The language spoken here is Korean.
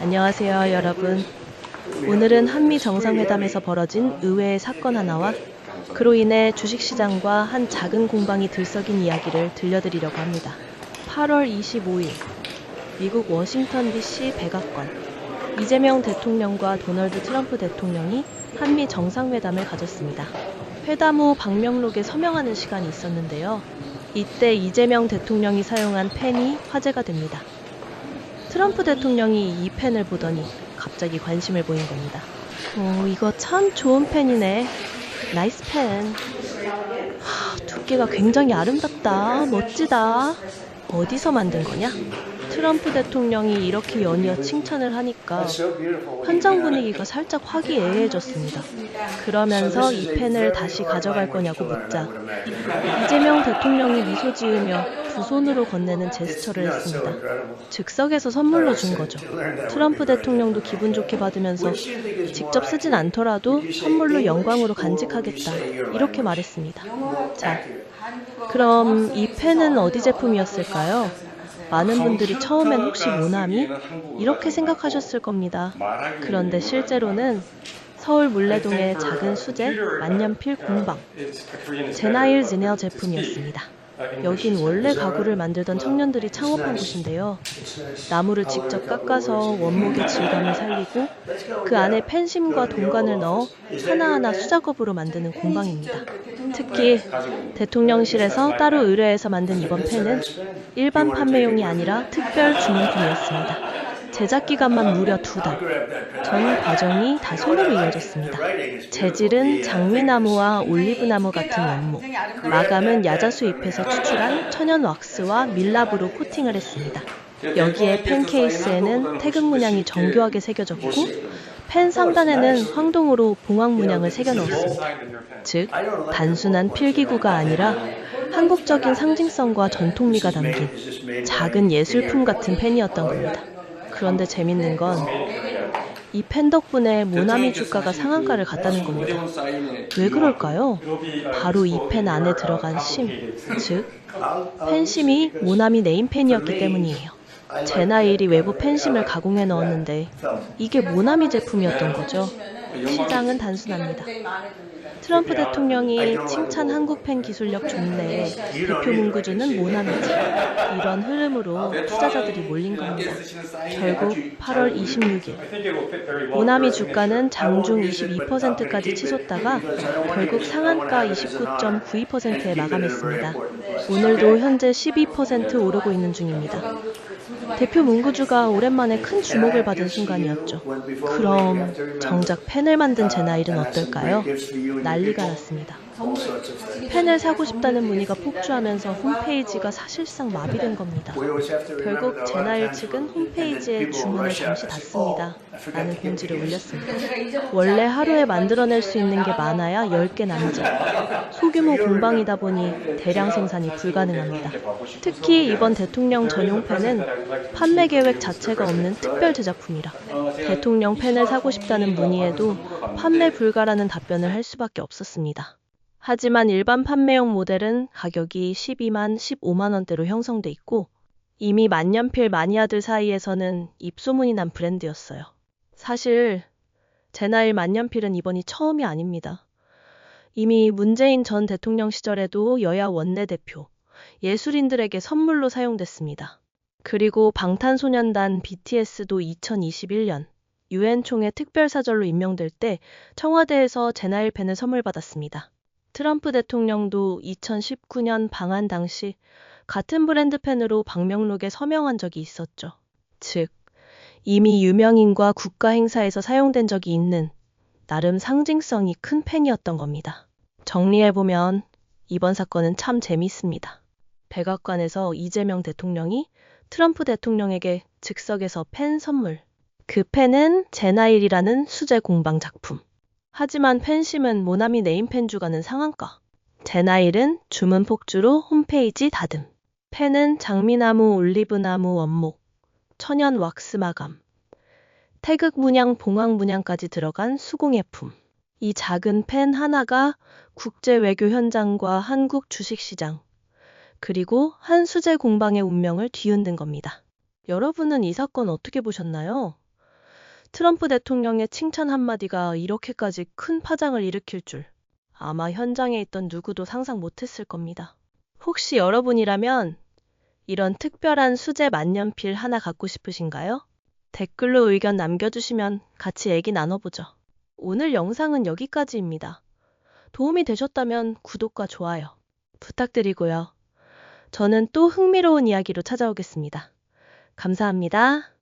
안녕하세요, 여러분. 오늘은 한미 정상회담에서 벌어진 의외의 사건 하나와 그로 인해 주식시장과 한 작은 공방이 들썩인 이야기를 들려드리려고 합니다. 8월 25일, 미국 워싱턴 DC 백악관. 이재명 대통령과 도널드 트럼프 대통령이 한미 정상회담을 가졌습니다. 회담 후 방명록에 서명하는 시간이 있었는데요. 이때 이재명 대통령이 사용한 펜이 화제가 됩니다. 트럼프 대통령이 이 펜을 보더니 갑자기 관심을 보인 겁니다. 오, 이거 참 좋은 펜이네. 나이스 펜. 하, 두께가 굉장히 아름답다. 멋지다. 어디서 만든 거냐? 트럼프 대통령이 이렇게 연이어 칭찬을 하니까 현장 분위기가 살짝 화기애애해졌습니다. 그러면서 이 펜을 다시 가져갈 거냐고 묻자 이재명 대통령이 미소 지으며 두 손으로 건네는 제스처를 했습니다. 즉석에서 선물로 준 거죠. 트럼프 대통령도 기분 좋게 받으면서 직접 쓰진 않더라도 선물로 영광으로 간직하겠다. 이렇게 말했습니다. 자, 그럼 이 펜은 어디 제품이었을까요? 많은 분들이 처음엔 혹시 모나미? 이렇게 생각하셨을 겁니다. 그런데 실제로는 서울 물레동의 작은 수제 만년필 공방 제나일 지네어 제품이었습니다. 여긴 원래 가구를 만들던 청년들이 창업한 곳인데요. 나무를 직접 깎아서 원목의 질감을 살리고 그 안에 펜심과 동관을 넣어 하나하나 수작업으로 만드는 공방입니다. 특히 대통령실에서 따로 의뢰해서 만든 이번 펜은 일반 판매용이 아니라 특별 주문품이었습니다. 제작 기간만 무려 두 달. 전 과정이 다 손으로 이어졌습니다. 재질은 장미나무와 올리브나무 같은 원목. 마감은 야자수 잎에서 추출한 천연 왁스와 밀랍으로 코팅을 했습니다. 여기에 펜 케이스에는 태극 문양이 정교하게 새겨졌고 펜 상단에는 황동으로 봉황 문양을 새겨 넣었습니다. 즉 단순한 필기구가 아니라 한국적인 상징성과 전통미가 담긴 작은 예술품 같은 펜이었던 겁니다. 그런데 재밌는 건이펜 덕분에 모나미 주가가 상한가를 갔다는 겁니다. 왜 그럴까요? 바로 이펜 안에 들어간 심, 즉 펜심이 모나미 네임펜이었기 때문이에요. 제나일이 외부 펜심을 가공해 넣었는데 이게 모나미 제품이었던 거죠. 시장은 단순합니다. 트럼프 대통령이 칭찬 한국 펜 기술력 좋네. 대표 문구주는 모나미지. 이런 흐름으로 투자자들이 몰린 겁니다. 결국 8월 26일 모나미 주가는 장중 22%까지 치솟다가 결국 상한가 29.92%에 마감했습니다. 오늘도 현재 12% 오르고 있는 중입니다. 대표 문구주가 오랜만에 큰 주목을 받은 순간이었죠. 그럼 정작 펜을 만든 제 나일은 어떨까요? 난리가 났습니다. 펜을 사고 싶다는 문의가 폭주하면서 홈페이지가 사실상 마비된 겁니다. 결국 제나일 측은 홈페이지에 주문을 잠시 닫습니다. 라는 공지를 올렸습니다. 원래 하루에 만들어낼 수 있는 게 많아야 10개 남짓. 소규모 공방이다 보니 대량 생산이 불가능합니다. 특히 이번 대통령 전용 펜은 판매 계획 자체가 없는 특별 제작품이라 대통령 펜을 사고 싶다는 문의에도 판매 불가라는 답변을 할 수밖에 없었습니다. 하지만 일반 판매용 모델은 가격이 12만, 15만 원대로 형성돼 있고 이미 만년필 마니아들 사이에서는 입소문이 난 브랜드였어요. 사실 제나일 만년필은 이번이 처음이 아닙니다. 이미 문재인 전 대통령 시절에도 여야 원내대표, 예술인들에게 선물로 사용됐습니다. 그리고 방탄소년단 BTS도 2021년 유엔 총회 특별사절로 임명될 때 청와대에서 제나일 펜을 선물 받았습니다. 트럼프 대통령도 2019년 방한 당시 같은 브랜드 펜으로 방명록에 서명한 적이 있었죠. 즉, 이미 유명인과 국가 행사에서 사용된 적이 있는 나름 상징성이 큰 펜이었던 겁니다. 정리해보면 이번 사건은 참 재밌습니다. 백악관에서 이재명 대통령이 트럼프 대통령에게 즉석에서 펜 선물. 그 펜은 제나일이라는 수제 공방 작품. 하지만 펜심은 모나미 네임펜 주가는 상한가. 제나일은 주문 폭주로 홈페이지 닫음. 펜은 장미나무 올리브나무 원목, 천연 왁스 마감, 태극 문양 봉황 문양까지 들어간 수공예품. 이 작은 펜 하나가 국제 외교 현장과 한국 주식시장, 그리고 한 수제 공방의 운명을 뒤흔든 겁니다. 여러분은 이 사건 어떻게 보셨나요? 트럼프 대통령의 칭찬 한마디가 이렇게까지 큰 파장을 일으킬 줄 아마 현장에 있던 누구도 상상 못했을 겁니다. 혹시 여러분이라면 이런 특별한 수제 만년필 하나 갖고 싶으신가요? 댓글로 의견 남겨주시면 같이 얘기 나눠보죠. 오늘 영상은 여기까지입니다. 도움이 되셨다면 구독과 좋아요 부탁드리고요. 저는 또 흥미로운 이야기로 찾아오겠습니다. 감사합니다.